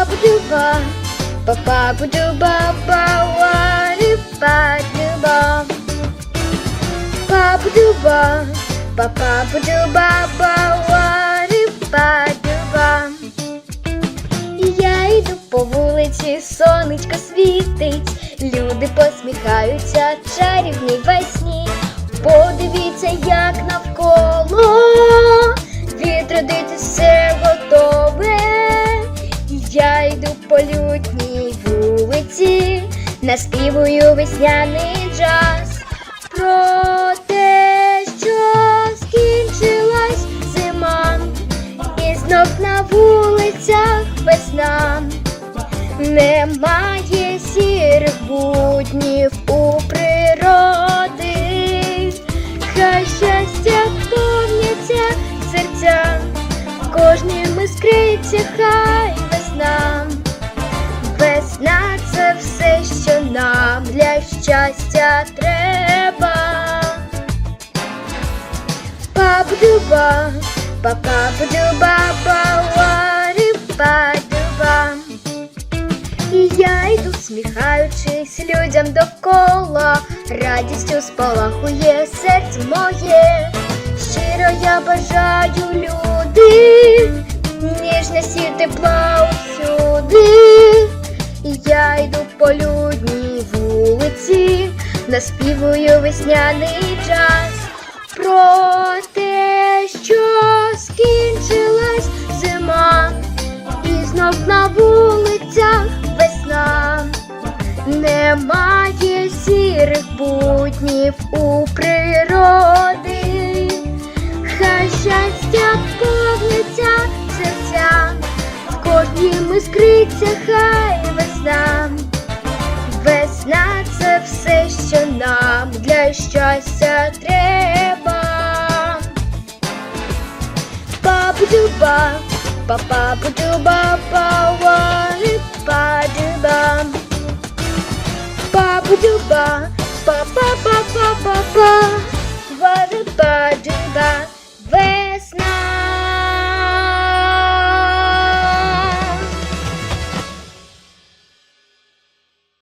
Па-па-бу-ду-ба, па-па-бу-ду-ба-ба, ва-ри-па-ду-ба. Па-бу-ду-ба, па-па-бу-ду-ба-ба, ва-ри-па-ду-ба. Я йду по вулиці, сонечко світить, люди посміхаються, чарівні весні. Подивіться, як навколо відродити все наспівую весняний джаз про те, що скінчилась зима, і знов на вулицях весна. Немає сірих буднів у природи, хай щастя повняться серця, в кожнім іскриться хай весна. Для щастя треба. Па-па-ду-ба, па-па-ду-ба. І я йду, сміхаючись людям довкола, радістю спалахує серце моє. Щиро я бажаю люди, ніжності тепла наспівую весняний час про те, що скінчилась зима, і знов на вулицях весна. Немає сірих буднів у природи, хай щастя повниться серця, в кожнім іскриться хай це все, що нам для щастя треба. Папа-дюба, папа-дюба, папа-дюба. Папа-дюба, папа-папа-папа.